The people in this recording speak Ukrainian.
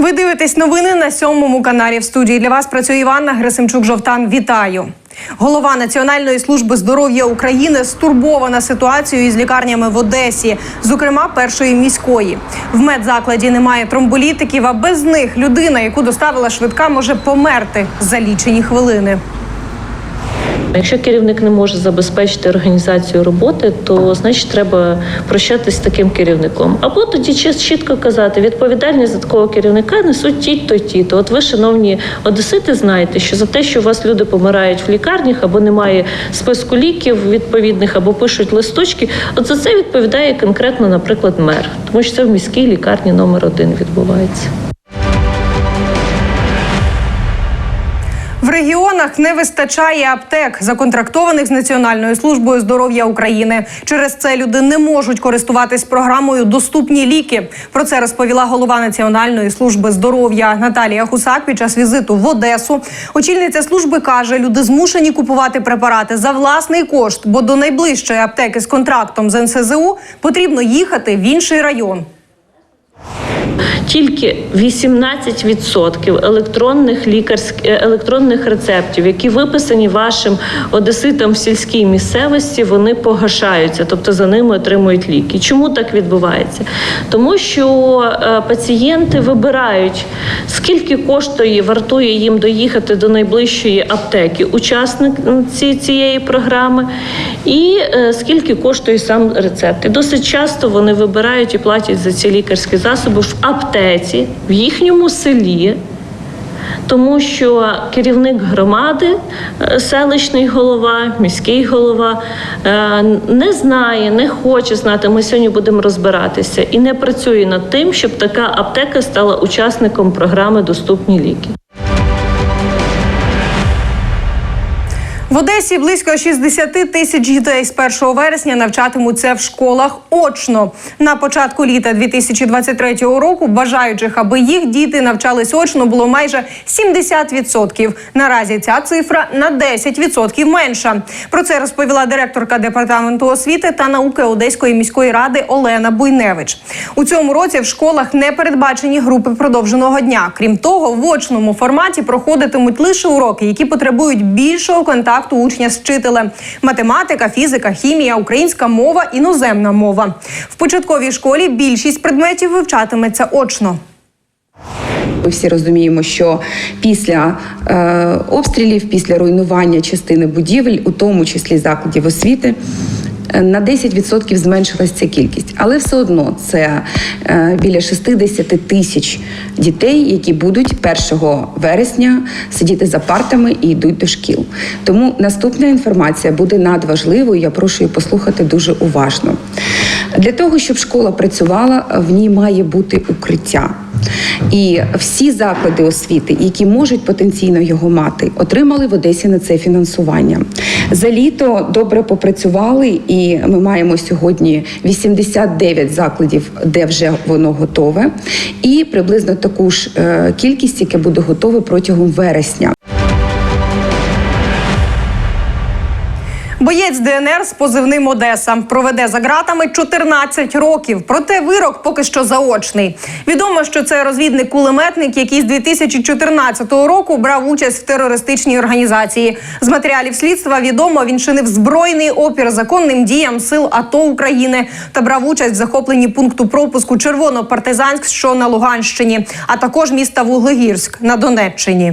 Ви дивитесь новини на сьомому каналі. В студії для вас працює Іванна Грисимчук Жовтан. Вітаю. Голова Національної служби здоров'я України стурбована ситуацією із лікарнями в Одесі, зокрема першої міської. В медзакладі немає тромболітиків, а без них людина, яку доставила швидка, може померти за лічені хвилини. Якщо керівник не може забезпечити організацію роботи, то значить треба прощатися з таким керівником. Або тоді чітко казати, відповідальність за такого керівника несуть ті-то, ті-то. От ви, шановні одесити, знаєте, що за те, що у вас люди помирають в лікарнях, або немає списку ліків відповідних, або пишуть листочки, от за це відповідає конкретно, наприклад, мер, тому що це в міській лікарні номер один відбувається. Регіонах не вистачає аптек, законтрактованих з Національною службою здоров'я України. Через це люди не можуть користуватись програмою Доступні ліки. Про це розповіла голова Національної служби здоров'я Наталія Хусак під час візиту в Одесу. Очільниця служби каже, люди змушені купувати препарати за власний кошт, бо до найближчої аптеки з контрактом з НСЗУ потрібно їхати в інший район. Тільки 18% електронних лікарських електронних рецептів, які виписані вашим одеситам в сільській місцевості, вони погашаються, тобто за ними отримують ліки. Чому так відбувається? Тому що е, пацієнти вибирають, скільки коштує, вартує їм доїхати до найближчої аптеки, учасник ці- цієї програми, і е, скільки коштує сам рецепт. І досить часто вони вибирають і платять за ці лікарські засоби аптеці, в їхньому селі. Тому що керівник громади, е, селищний голова, міський голова е, не знає, не хоче знати. Ми сьогодні будемо розбиратися і не працює над тим, щоб така аптека стала учасником програми Доступні ліки. В Одесі близько 60 тисяч дітей з 1 вересня навчатимуться в школах очно. На початку літа 2023 року бажаючих, аби їх діти навчались очно, було майже 70%. Наразі ця цифра на 10% менша. Про це розповіла директорка департаменту освіти та науки Одеської міської ради Олена Буйневич. У цьому році в школах не передбачені групи продовженого дня. Крім того, в очному форматі проходитимуть лише уроки, які потребують більшого контакту учня з вчителем: математика, фізика, хімія, українська мова, іноземна мова. В початковій школі більшість предметів вивчатиметься очно. Ми всі розуміємо, що після е, обстрілів, після руйнування частини будівель, у тому числі закладів освіти. На 10% зменшилась ця кількість, але все одно це е, біля 60 тисяч дітей, які будуть 1 вересня сидіти за партами і йдуть до шкіл. Тому наступна інформація буде надважливою. Я прошу її послухати дуже уважно. Для того, щоб школа працювала, в ній має бути укриття. І всі заклади освіти, які можуть потенційно його мати, отримали в Одесі на це фінансування. За літо добре попрацювали, і ми маємо сьогодні 89 закладів, де вже воно готове, і приблизно таку ж е, кількість, яке буде готове протягом вересня. Боєць ДНР з позивним Одеса проведе за ґратами 14 років. Проте вирок поки що заочний. Відомо, що це розвідник-кулеметник, який з 2014 року брав участь в терористичній організації. З матеріалів слідства відомо, він чинив збройний опір законним діям сил АТО України та брав участь в захопленні пункту пропуску Червоно-Партизанськ, що на Луганщині, а також міста Вуглегірськ на Донеччині.